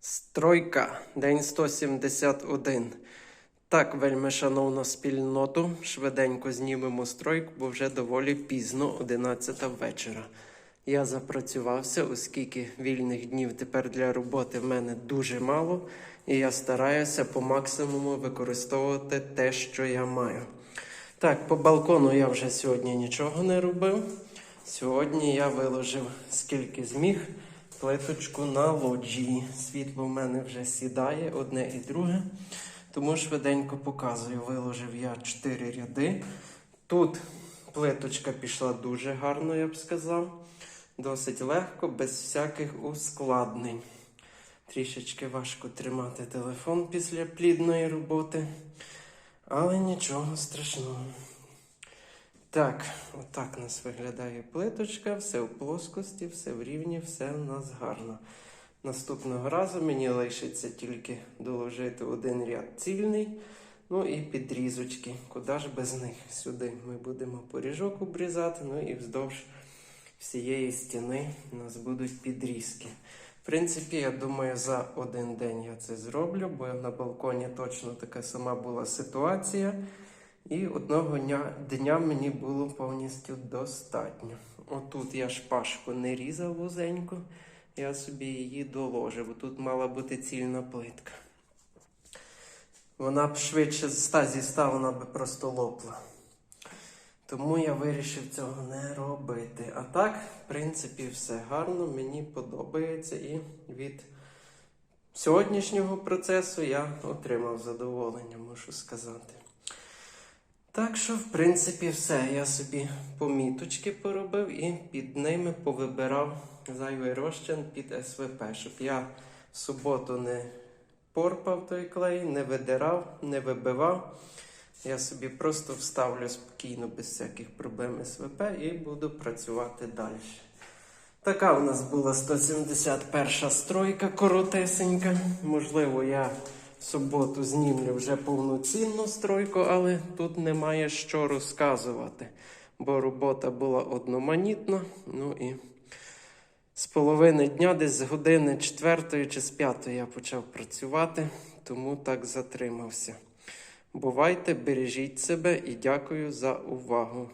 Стройка, день 171. Так, вельми шановна спільноту, швиденько знімемо стройку, бо вже доволі пізно, 11 вечора. Я запрацювався, оскільки вільних днів тепер для роботи в мене дуже мало, і я стараюся по максимуму використовувати те, що я маю. Так, по балкону я вже сьогодні нічого не робив. Сьогодні я виложив скільки зміг плиточку на лоджії. Світло в мене вже сідає, одне і друге. Тому швиденько показую. Виложив я 4 ряди. Тут плиточка пішла дуже гарно, я б сказав. Досить легко, без всяких ускладнень. Трішечки важко тримати телефон після плідної роботи. Але нічого страшного. Так, отак у нас виглядає плиточка, все в плоскості, все в рівні, все у нас гарно. Наступного разу мені лишиться тільки доложити один ряд цільний, ну і підрізочки. Куди ж без них? Сюди ми будемо поріжок обрізати, ну і вздовж всієї стіни у нас будуть підрізки. В принципі, я думаю, за один день я це зроблю, бо на балконі точно така сама була ситуація. І одного дня, дня мені було повністю достатньо. Отут я шпажку не різав вузенько, я собі її доложив, тут мала бути цільна плитка. Вона б швидше з ста зі ста, вона б просто лопла. Тому я вирішив цього не робити. А так, в принципі, все гарно, мені подобається і від сьогоднішнього процесу я отримав задоволення, можу сказати. Так що, в принципі, все. Я собі поміточки поробив і під ними повибирав зайвий розчин під СВП, щоб я в суботу не порпав той клей, не видирав, не вибивав. Я собі просто вставлю спокійно, без всяких проблем СВП і буду працювати далі. Така у нас була 171 стройка коротесенька. Можливо, я в суботу знімлю вже повноцінну стройку, але тут немає що розказувати, бо робота була одноманітна. Ну і з половини дня, десь з години четвертої чи з п'ятої я почав працювати, тому так затримався. Бувайте, бережіть себе і дякую за увагу.